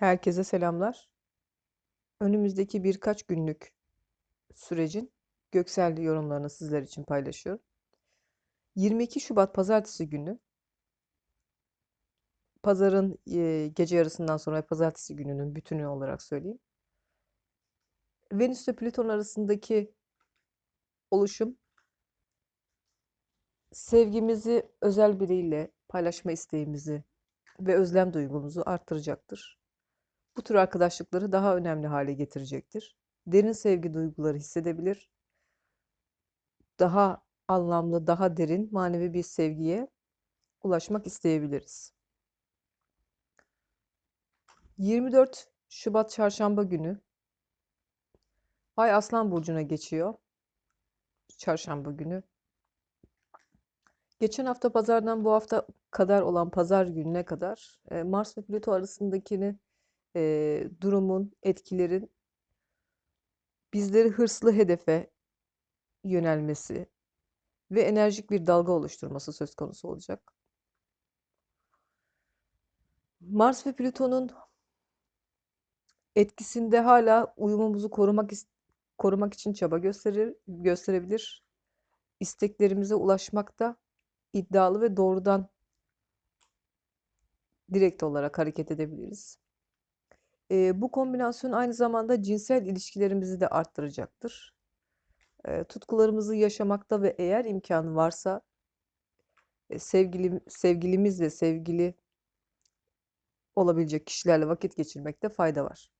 Herkese selamlar. Önümüzdeki birkaç günlük sürecin göksel yorumlarını sizler için paylaşıyorum. 22 Şubat Pazartesi günü pazarın e, gece yarısından sonra pazartesi gününün bütünü olarak söyleyeyim. Venüs ve Plüton arasındaki oluşum sevgimizi özel biriyle paylaşma isteğimizi ve özlem duygumuzu arttıracaktır. Bu tür arkadaşlıkları daha önemli hale getirecektir. Derin sevgi duyguları hissedebilir. Daha anlamlı, daha derin manevi bir sevgiye ulaşmak isteyebiliriz. 24 Şubat Çarşamba günü Ay Aslan Burcu'na geçiyor. Çarşamba günü. Geçen hafta pazardan bu hafta kadar olan pazar gününe kadar e, Mars ve Plüto arasındakini e, durumun, etkilerin bizleri hırslı hedefe yönelmesi ve enerjik bir dalga oluşturması söz konusu olacak. Mars ve Plüton'un etkisinde hala uyumumuzu korumak korumak için çaba gösterir, gösterebilir. İsteklerimize ulaşmakta iddialı ve doğrudan direkt olarak hareket edebiliriz. E, bu kombinasyon aynı zamanda cinsel ilişkilerimizi de arttıracaktır. E, tutkularımızı yaşamakta ve eğer imkanı varsa e, sevgili, sevgilimiz ve sevgili olabilecek kişilerle vakit geçirmekte fayda var.